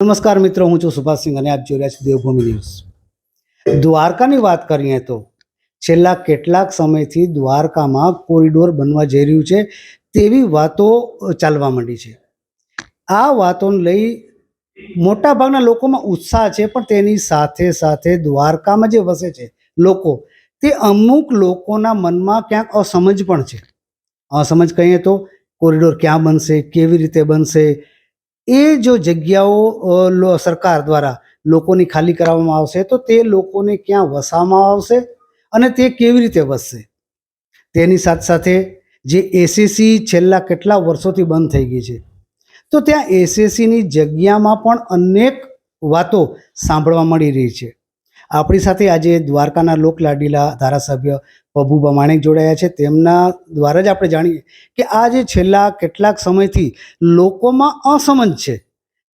નમસ્કાર મિત્રો, હું છું સુભાષસિંહ અને આપ જોઈ રહ્યા છો દેવભૂમિ ન્યૂઝ. દ્વારકાની વાત કરીએ તો છેલ્લા કેટલાક સમયથી દ્વારકામાં કોરિડોર બનવા જઈ રહ્યું છે તેવી વાતો ચાલવા માંડી છે. આ વાતોને લઈ મોટાભાગના લોકોમાં ઉત્સાહ છે, પણ તેની સાથે સાથે દ્વારકામાં જે વસે છે લોકો, તે અમુક લોકોના મનમાં ક્યાંક અસમજ પણ છે. અસમજ કહીએ તો કોરિડોર ક્યાં બનશે, કેવી રીતે બનશે એ જો જગ્યાઓ સરકાર દ્વારા લોકોની ખાલી કરાવવામાં આવશે, તો તે લોકોને ક્યાં વસાવવામાં આવશે અને તે કેવી રીતે વસશે? તેની સાથે સાથે જે એસીસી છેલ્લા કેટલા વર્ષોથી બંધ થઈ ગઈ છે, તો ત્યાં એસએસસીની જગ્યામાં પણ અનેક વાતો સાંભળવા મળી રહી છે. આપણી સાથે આજે દ્વારકાના લોકલાડીલા ધારાસભ્ય પબુબા માણેક જોડાયા છે. તેમના દ્વારા જ આપણે જાણીએ કે આ જે છેલ્લા કેટલાક સમયથી લોકોમાં અસમંજ છે,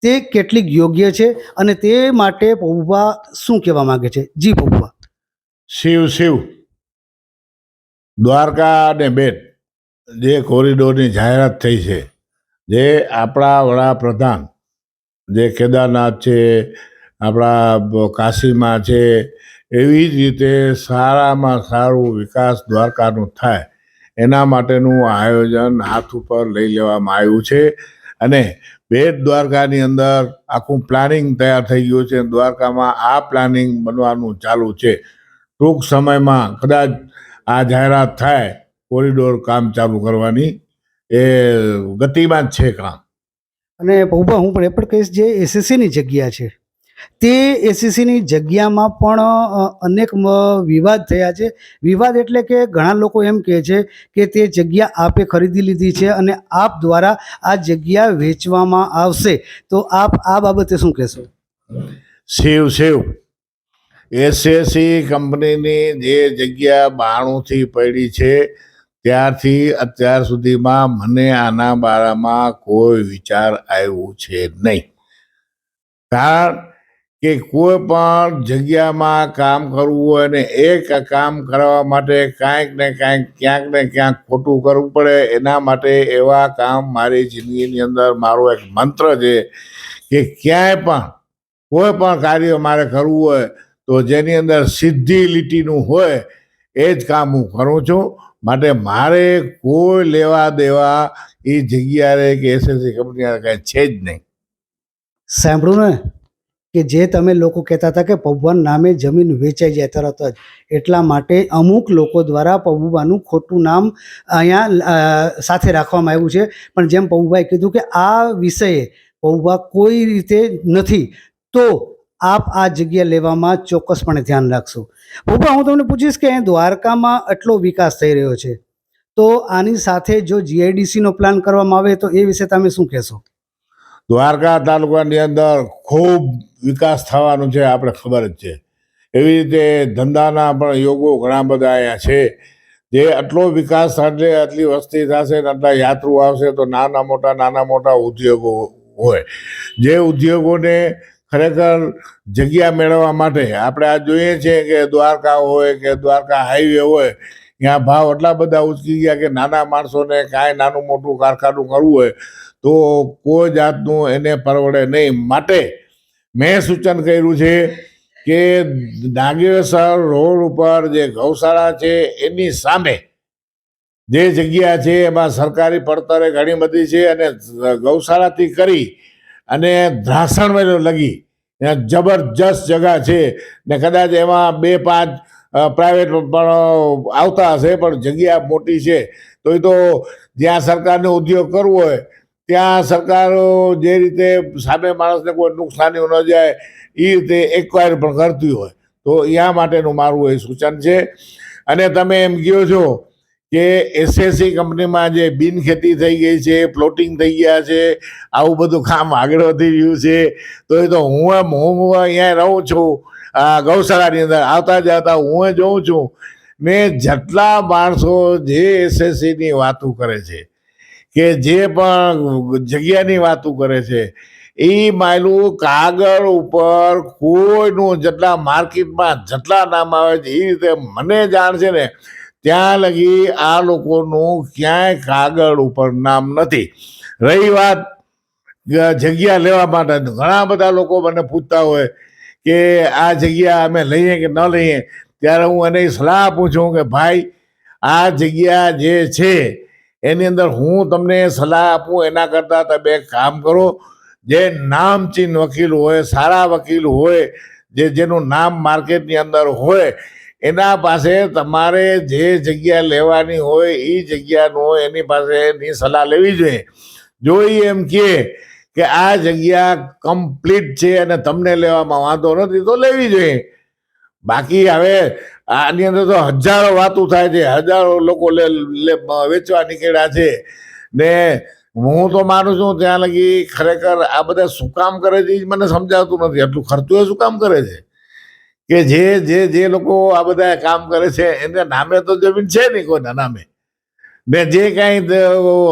તે કેટલીક યોગ્ય છે અને તે માટે પબુબા શું કહેવા માંગે છે? જી પબુબા. શિવ શિવ. દ્વારકા અને બેટ જે કોરિડોરની જાહેરાત થઈ છે, જે આપણા વડાપ્રધાન જે કેદારનાથ છે આપણા કાશીમાં છે, એવી જ રીતે સારામાં સારું વિકાસ દ્વારકાનું થાય, એના માટેનું આયોજન હાથ ઉપર લઈ લેવામાં આવ્યું છે. અને બેટ દ્વારકાની અંદર આખું પ્લાનિંગ તૈયાર થઈ ગયું છે. દ્વારકામાં આ પ્લાનિંગ બનવાનું ચાલુ છે. ટૂંક સમયમાં કદાચ આ જાહેરાત થાય, કોરિડોર કામ ચાલુ કરવાની. એ ગતિમાં છે કામ. અને પૌભા હું પણ એ પણ કહીશ, જે એસએસસીની જગ્યા છે તે એસીસીની જગ્યામાં પણ અનેક વિવાદ થયા છે. વિવાદ એટલે કે ઘણા લોકો એમ કહે છે કે તે જગ્યા આપે ખરીદી લીધી છે અને આપ દ્વારા આ જગ્યા વેચવામાં આવશે. તો આપ આ બાબતે શું કહેશો? શિવ શિવ એસએસી કંપનીની જે જગ્યા બાણુંથી પડી છે, ત્યારથી અત્યાર સુધીમાં મને આના બારામાં કોઈ વિચાર આવ્યો છે નહીં. કારણ કે કોઈ પણ જગ્યામાં કામ કરવું હોય ને એક કામ કરવા માટે કાંઈક ને કાંઈક, ક્યાંક ને ક્યાંક ખોટું કરવું પડે, એના માટે એવા કામ મારી જિંદગીની અંદર મારો એક મંત્ર છે કે ક્યાંય પણ કોઈ પણ કાર્ય મારે કરવું હોય તો જેની અંદર સીધી લીટીનું હોય, એ જ કામ હું કરું છું. માટે મારે કોઈ લેવા દેવા એ જગ્યાએ કે એસએસસી કંપની કાંઈ છે જ નહીં. સાંભળ્યું ને? કે જે તમે લોકો કહેતા હતા કે પબુબાન નામે જમીન વેચાઈ જાય તરત જ. એટલા માટે અમુક લોકો દ્વારા પબુબાનું ખોટું નામ અહીંયા સાથે રાખવામાં આવ્યું છે. પણ જેમ પબુભાઈ કીધું કે આ વિષયે પબુબા કોઈ રીતે નથી, તો આપ આ જગ્યા લેવામાં ચોક્કસપણે ધ્યાન રાખશો. પબુબા હું તમને પૂછીશ કે દ્વારકામાં આટલો વિકાસ થઈ રહ્યો છે, તો આની સાથે જો જીઆઈડીસીનો પ્લાન કરવામાં આવે તો એ વિશે તમે શું કહેશો? દ્વારકા તાલુકાની અંદર ખૂબ વિકાસ થવાનો છે, આપણે ખબર જ છે. એવી રીતે ધંધાના પણ યોગો ઘણા બધા અહીંયા છે. જે આટલો વિકાસ થશે આટલી વસ્તી થશે ને આટલા યાત્રુ આવશે તો નાના મોટા નાના મોટા ઉદ્યોગો હોય. જે ઉદ્યોગોને ખરેખર જગ્યા મેળવવા માટે આપણે આ જોઈએ છીએ કે દ્વારકા હોય કે દ્વારકા હાઈવે હોય, ત્યાં ભાવ એટલા બધા ઉચકી ગયા કે નાના માણસોને કાંઈ નાનું મોટું કારખાનું કરવું હોય તો કોઈ જાતનું એને પરવડે નહીં. માટે મેં સૂચન કર્યું છે કે નાગેશ્વર રોડ ઉપર જે ગૌશાળા છે, એની સામે જે જગ્યા છે, એમાં સરકારી પડતરે ઘણી બધી છે અને ગૌશાળાથી કરી અને ધ્રાસણ લગી. જબરજસ્ત જગા છે ને કદાચ એમાં બે, પાંચ પ્રાઇવેટ પણ આવતા હશે, પણ જગ્યા મોટી છે. તો એ તો જ્યાં સરકારને ઉદ્યોગ કરવો હોય ત્યાં સરકાર જે રીતે સામે માણસને કોઈ નુકસાની ન જાય એ રીતે એક્વાયર પણ કરતી હોય, તો અહીંયા માટેનું મારું એ સૂચન છે. અને તમે એમ કહો છો કે એસએસસી કંપનીમાં જે બિનખેતી થઈ ગઈ છે, પ્લોટિંગ થઈ ગયા છે, આવું બધું કામ આગળ વધી રહ્યું છે, તો એ તો હું હું અહીંયા રહું છું, આ ગૌશાળાની અંદર આવતા જતા હું જોઉં છું. ને જેટલા માણસો જે એસએસસીની વાતો કરે છે કે જે પણ જગ્યાની વાતો કરે છે, એ માયલું કાગળ ઉપર કોઈનું જેટલા માર્કેટમાં જેટલા નામ આવે છે, એ રીતે મને જાણ છે ને, ત્યાં લગી આ લોકોનું ક્યાંય કાગળ ઉપર નામ નથી. રહી વાત જગ્યા લેવા માટે. ઘણા બધા લોકો મને પૂછતા હોય કે આ જગ્યા અમે લઈએ કે ન લઈએ, ત્યારે હું એને સલાહ પૂછું કે ભાઈ, આ જગ્યા જે છે એની અંદર હું તમને સલાહ આપું, એના કરતાં તમે કામ કરો. જે નામચીન વકીલ હોય, સારા વકીલ હોય, જે જેનું નામ માર્કેટની અંદર હોય, એના પાસે તમારે જે જગ્યા લેવાની હોય, એ જગ્યાનું એની પાસે એની સલાહ લેવી જોઈએ. જો એ એમ કહે કે આ જગ્યા કમ્પ્લીટ છે અને તમને લેવામાં વાંધો નથી, તો લેવી જોઈએ. બાકી હવે આની અંદર તો હજારો વાતો થાય છે હજારો લોકો લે વેચવા નીકળ્યા છે ને હું તો માનું છું ત્યાં લગી ખરેખર આ બધા શું કામ કરે છે એ જ મને સમજાવતું નથી આટલું ખર્ચું એ શું કામ કરે છે કે જે જે જે લોકો આ બધા કામ કરે છે એને નામે તો જમીન છે નહીં કોઈના નામે ને જે કાંઈ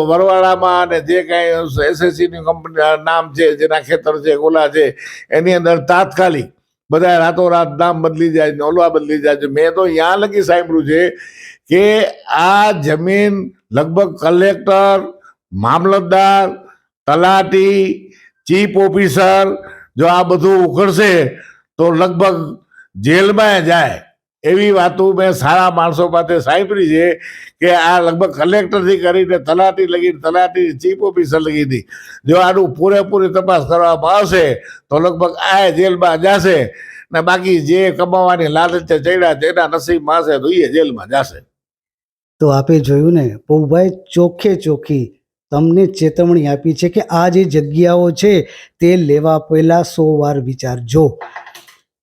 વરવાડામાં ને જે કાંઈ એસએસસીની કંપની નામ છે જેના ખેતર છે ઓલા છે એની અંદર તાત્કાલિક બધા રાતોરાત નામ બદલી જાય નોલવા બદલી જાય છે. મેં તો અહીંયા લગી સાંભળ્યું છે કે આ જમીન લગભગ કલેક્ટર, મામલતદાર, તલાટી, ચીફ ઓફિસર જો આ બધું ઉઘડશે તો લગભગ જેલમાં જાય. એવી વાતો મેં સારા માણસો પાસે સાંભળી છે કે આ લગભગ કલેક્ટરથી કરીને તલાટી લગી, તલાટી ચીફ ઓફિસર હતી. જો આનું પૂરેપૂરી તપાસ કરવામાં આવશે, તો લગભગ આ જેલમાં જશે ને બાકી જે કમાવાની લાલચે ચડ્યા તેના નસીબમાં હશે તો જેલમાં જશે. તો આપે જોયું ને પૌભાઈ ચોખ્ખે ચોખ્ખી તમને ચેતવણી આપી છે કે આ જે જગ્યાઓ છે, તે લેવા પહેલાં સો વાર વિચારજો.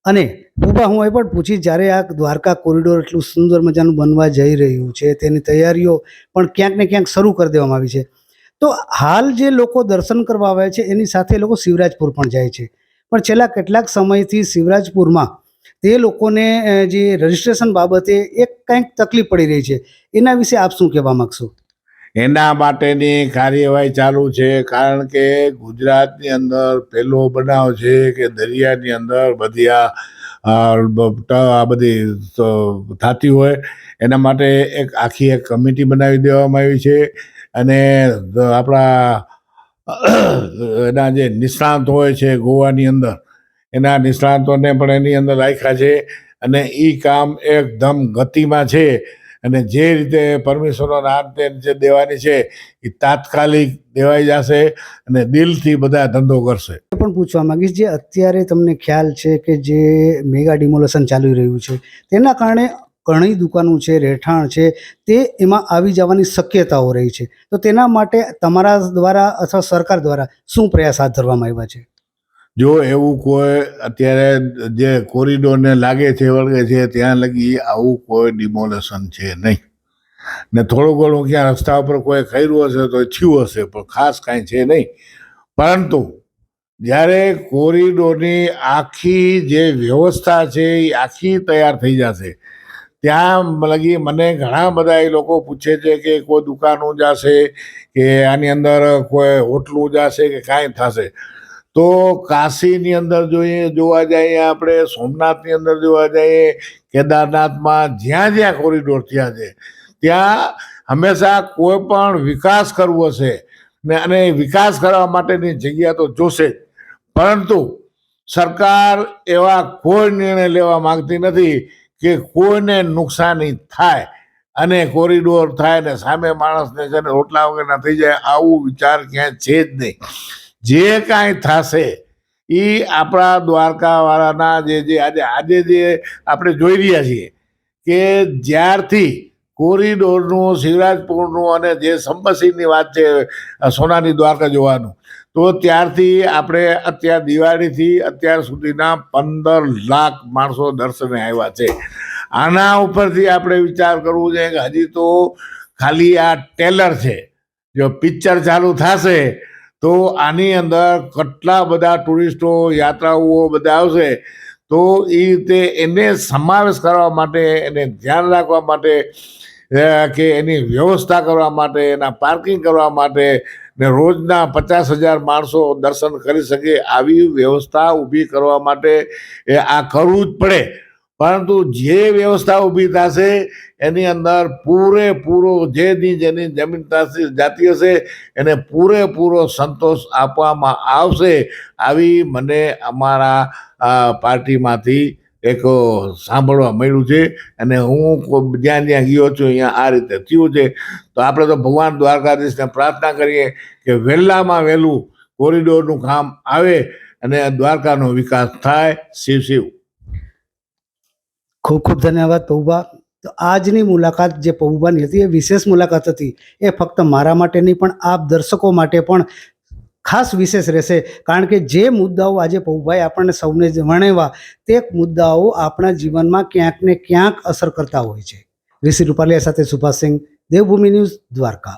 અને પૌભા હું એ પણ પૂછી જ્યારે આ દ્વારકા કોરિડોર એટલું સુંદર મજાનું બનવા જઈ રહ્યું છે, તેની તૈયારીઓ પણ ક્યાંક ને ક્યાંક શરૂ કરી દેવામાં આવી છે. તો હાલ જે લોકો દર્શન કરવા આવે છે, એની સાથે લોકો શિવરાજપુર પણ જાય છે. પણ છેલ્લા કેટલાક સમયથી શિવરાજપુરમાં તે લોકોને જે રજિસ્ટ્રેશન બાબતે એક કંઈક તકલીફ પડી રહી છે. એના વિશે આપ શું કહેવા માગશો? એના માટેની કાર્યવાહી ચાલુ છે, કારણ કે ગુજરાતની અંદર પહેલો બનાવ છે કે દરિયાની અંદર બધી આ આ બધી થતી હોય. એના માટે એક આખી એક કમિટી બનાવી દેવામાં આવી છે. અને આપણા, એના જે નિષ્ણાંત હોય છે ગોવાની અંદર, એના નિષ્ણાંતોને પણ એની અંદર રાખ્યા છે. અને એ કામ એકદમ ગતિમાં છે. અને જે રીતે પરમિશનો અંતે જે દેવાની છે, એ તાત્કાલિક દેવાઈ જશે અને દિલથી બધા ધંધો કરશે. પણ પૂછવા માંગીશ, જે અત્યારે તમને ખ્યાલ છે કે જે મેગા ડિમોલેશન ચાલી રહ્યું છે, તેના કારણે ઘણી દુકાનો છે, રહેઠાણ છે, તે એમાં આવી જવાની શક્યતાઓ રહી છે. તો તેના માટે તમારા દ્વારા અથવા સરકાર દ્વારા શું પ્રયાસ હાથ ધરવામાં આવ્યા છે? જો એવું કોઈ અત્યારે જે કોરિડોરને લાગે છે, વળગે છે, ત્યાં લગી આવું કોઈ ડિમોલેશન છે નહીં. ને થોડું ઘણું ક્યાં રસ્તા ઉપર કોઈ કર્યું હશે તો થયું હશે, પણ ખાસ કાંઈ છે નહીં. પરંતુ જ્યારે કોરિડોરની આખી જે વ્યવસ્થા છે એ આખી તૈયાર થઈ જશે, ત્યાં લગી મને ઘણા બધા એ લોકો પૂછે છે કે કોઈ દુકાનો જશે, કે આની અંદર કોઈ હોટલું જશે કે કાંઈ થશે. તો કાશીની અંદર જોઈએ, જોવા જઈએ આપણે, સોમનાથની અંદર જોવા જઈએ, કેદારનાથમાં જ્યાં જ્યાં કોરિડોર થયા છે, ત્યાં હંમેશા કોઈ પણ વિકાસ કરવો છે, ને અને વિકાસ કરવા માટેની જગ્યા તો જોશે જ. પરંતુ સરકાર એવા કોઈ નિર્ણય લેવા માંગતી નથી કે કોઈને નુકસાની થાય અને કોરિડોર થાય ને સામે માણસને છે ને રોટલા વગરના થઈ જાય, આવું વિચાર ક્યાંય છે જ નહીં. જે કાંઈ થશે એ આપણા દ્વારકાવાળાના જે જે આજે આજે જે આપણે જોઈ રહ્યા છીએ કે જ્યારથી કોરિડોરનું શિવરાજપુરનું અને જે સંબસીની વાત છે સોનાની દ્વારકા જોવાનું, તો ત્યારથી આપણે અત્યાર દિવાળીથી અત્યાર સુધીના પંદર લાખ માણસો દર્શને આવ્યા છે. આના ઉપરથી આપણે વિચાર કરવું છે કે હજી તો ખાલી આ ટેલર છે. જો પિક્ચર ચાલુ થશે તો આની અંદર કેટલા બધા ટુરિસ્ટો યાત્રાઓ બધા આવશે? તો એ રીતે એને સમાવેશ કરવા માટે, એને ધ્યાન રાખવા માટે કે એની વ્યવસ્થા કરવા માટે, એના પાર્કિંગ કરવા માટે, ને રોજના પચાસ હજાર માણસો દર્શન કરી શકે, આવી વ્યવસ્થા ઊભી કરવા માટે, એ આ કરવું જ પડે. પરંતુ જે વ્યવસ્થા ઊભી થશે, એની અંદર પૂરેપૂરો જેની જેની જમીન જાતિ હશે, એને પૂરેપૂરો સંતોષ આપવામાં આવશે. આવી મને અમારા પાર્ટીમાંથી એક સાંભળવા મળ્યું છે અને હું જ્યાં જ્યાં ગયો છું, અહીંયા આ રીતે થયું છે. તો આપણે તો ભગવાન દ્વારકાધીશને પ્રાર્થના કરીએ કે વહેલામાં વહેલું કોરિડોરનું કામ આવે અને દ્વારકાનો વિકાસ થાય. શિવ શિવ. ખૂબ ખૂબ ધન્યવાદ પૌભા તો આજની મુલાકાત જે પૌભાની હતી એ વિશેષ મુલાકાત હતી. એ ફક્ત મારા માટે નહીં, પણ આપ દર્શકો માટે પણ ખાસ વિશેષ રહેશે. કારણ કે જે મુદ્દાઓ આજે પૌભાઈ આપણને સૌને વર્ણવ્યા, તે મુદ્દાઓ આપણા જીવનમાં ક્યાંક ને ક્યાંક અસર કરતા હોય છે. ઋષિ રૂપાલિયા સાથે સુભાષ સિંહ દેવભૂમિ ન્યૂઝ દ્વારકા.